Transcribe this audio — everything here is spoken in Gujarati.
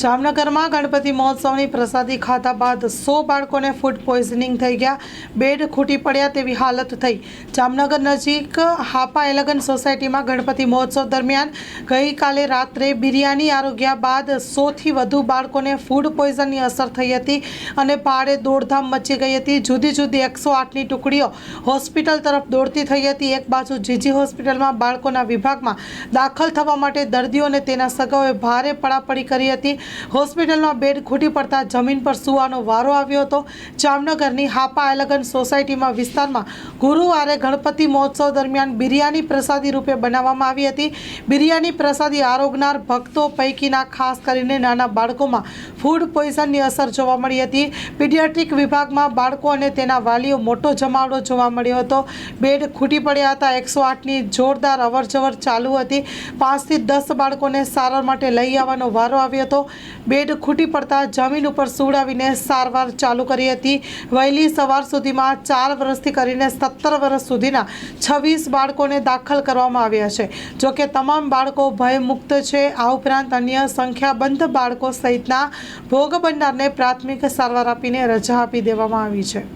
જામનગરમાં ગણપતિ મહોત્સવની પ્રસાદી ખાધા બાદ સો બાળકોને ફૂડ પોઈઝનિંગ થઈ ગયા. બેડ ખૂટી પડ્યા તેવી હાલત થઈ. જામનગર નજીક હાપા એલગન સોસાયટીમાં ગણપતિ મહોત્સવ દરમિયાન ગઈકાલે રાત્રે બિરયાની આરોગ્યા બાદ સોથી વધુ બાળકોને ફૂડ પોઈઝનની અસર થઈ હતી અને ભાડે દોડધામ મચી ગઈ હતી. જુદી જુદી એકસો આઠની ટુકડીઓ હોસ્પિટલ તરફ દોડતી થઈ હતી. એક બાજુ જીજી હોસ્પિટલમાં બાળકોના વિભાગમાં દાખલ થવા માટે દર્દીઓને તેના સગાઓએ ભારે પડાપડી કરી હતી. હોસ્પિટલમાં બેડ ખૂટી પડતા જમીન પર સૂવાનો વારો આવ્યો હતો. જામનગરની હાપા એલગન સોસાયટીમાં વિસ્તારમાં ગુરુવારે ગણપતિ મહોત્સવ દરમિયાન બિરયાની પ્રસાદી રૂપે બનાવવામાં આવી હતી. બિરયાની પ્રસાદી આરોગનાર ભક્તો પૈકીના ખાસ કરીને નાના બાળકોમાં ફૂડ પોઈઝનની અસર જોવા મળી હતી. પીડિયાટ્રિક વિભાગમાં બાળકો અને તેના વાલીઓ મોટો જમાવડો જોવા મળ્યો હતો. બેડ ખૂટી પડ્યા હતા. એકસો આઠની જોરદાર અવરજવર ચાલુ હતી. પાંચથી દસ બાળકોને સારવાર માટે લઈ આવવાનો વારો આવ્યો હતો. બેડ ખૂટી પડતા જમીન ઉપર સુવડાવીને સારવાર ચાલુ કરી હતી. વહેલી સવાર સુધીમાં ચાર વર્ષથી કરીને સત્તર વર્ષ સુધીના છવ્વીસ બાળકોને દાખલ કરવામાં આવ્યા છે. જોકે તમામ બાળકો ભયમુક્ત છે. આ ઉપરાંત અન્ય સંખ્યાબંધ બાળકો સહિતના ભોગ બનનારને પ્રાથમિક સારવાર આપીને રજા આપી દેવામાં આવી છે.